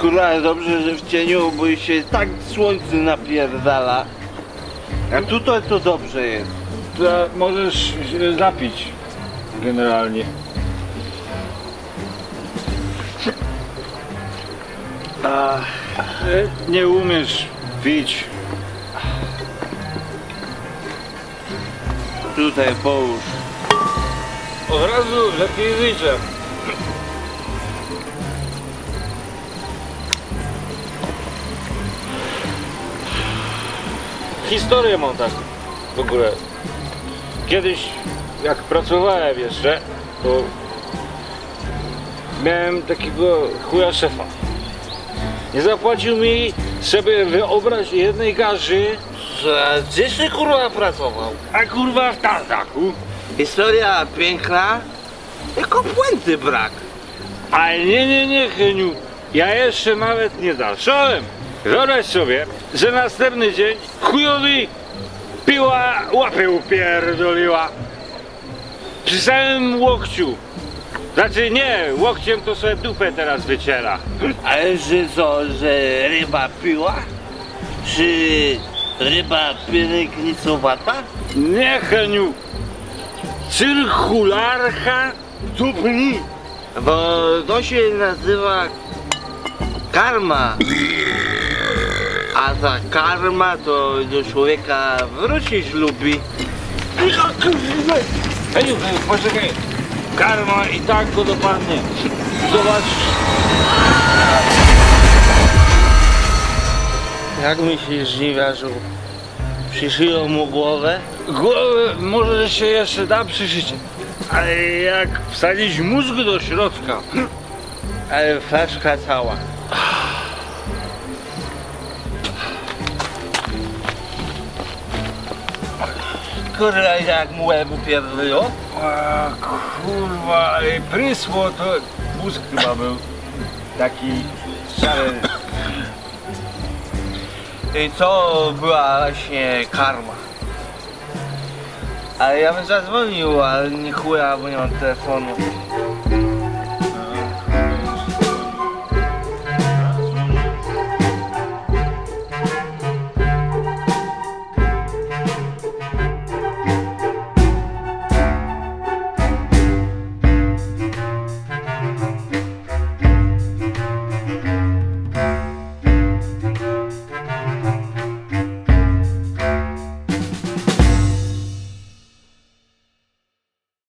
Kurwa, dobrze, że w cieniu, bo się tak słońce napierdala. A tutaj to dobrze jest. To możesz się napić generalnie. A, E, Nie umiesz pić. tutaj połóż. Od razu lepiej wyjdzie. Historię mam tak w ogóle. Kiedyś jak pracowałem jeszcze, to miałem takiego chuja szefa. Nie zapłacił mi sobie wyobraź jednej garzy, Że Gdzie się kurwa pracował? a kurwa w tartaku. Historia piękna, tylko puenty brak. Ale nie, nie, nie, Heniu. Ja jeszcze nawet nie zacząłem. Wyobraź sobie, że następny dzień chujowi piła łapę upierdoliła. Przy samym łokciu. Znaczy nie, łokciem to sobie dupę teraz wyciera. Ale że co, że ryba piła? Czy ryba pielęgnicowata? Nie, Heniu. Cyrkularka dupni. Bo to się nazywa karma. A ta karma to do człowieka wrócić lubi. Heniu, poczekaj. Karma i tak go dopadnie. Zobacz. Jak myślisz, żniwiarzu? Przyszyją mu głowę? Głowę może się jeszcze da przyszyć, ale jak wsadzić mózg do środka, Ale flaszka cała. Kurwa, jak mu łeb upierdoliło? kurwa, ale prysło to mózg chyba był taki szary. I to była właśnie karma. Ale ja bym zadzwonił, ale nie chuja, bo nie mam telefonu.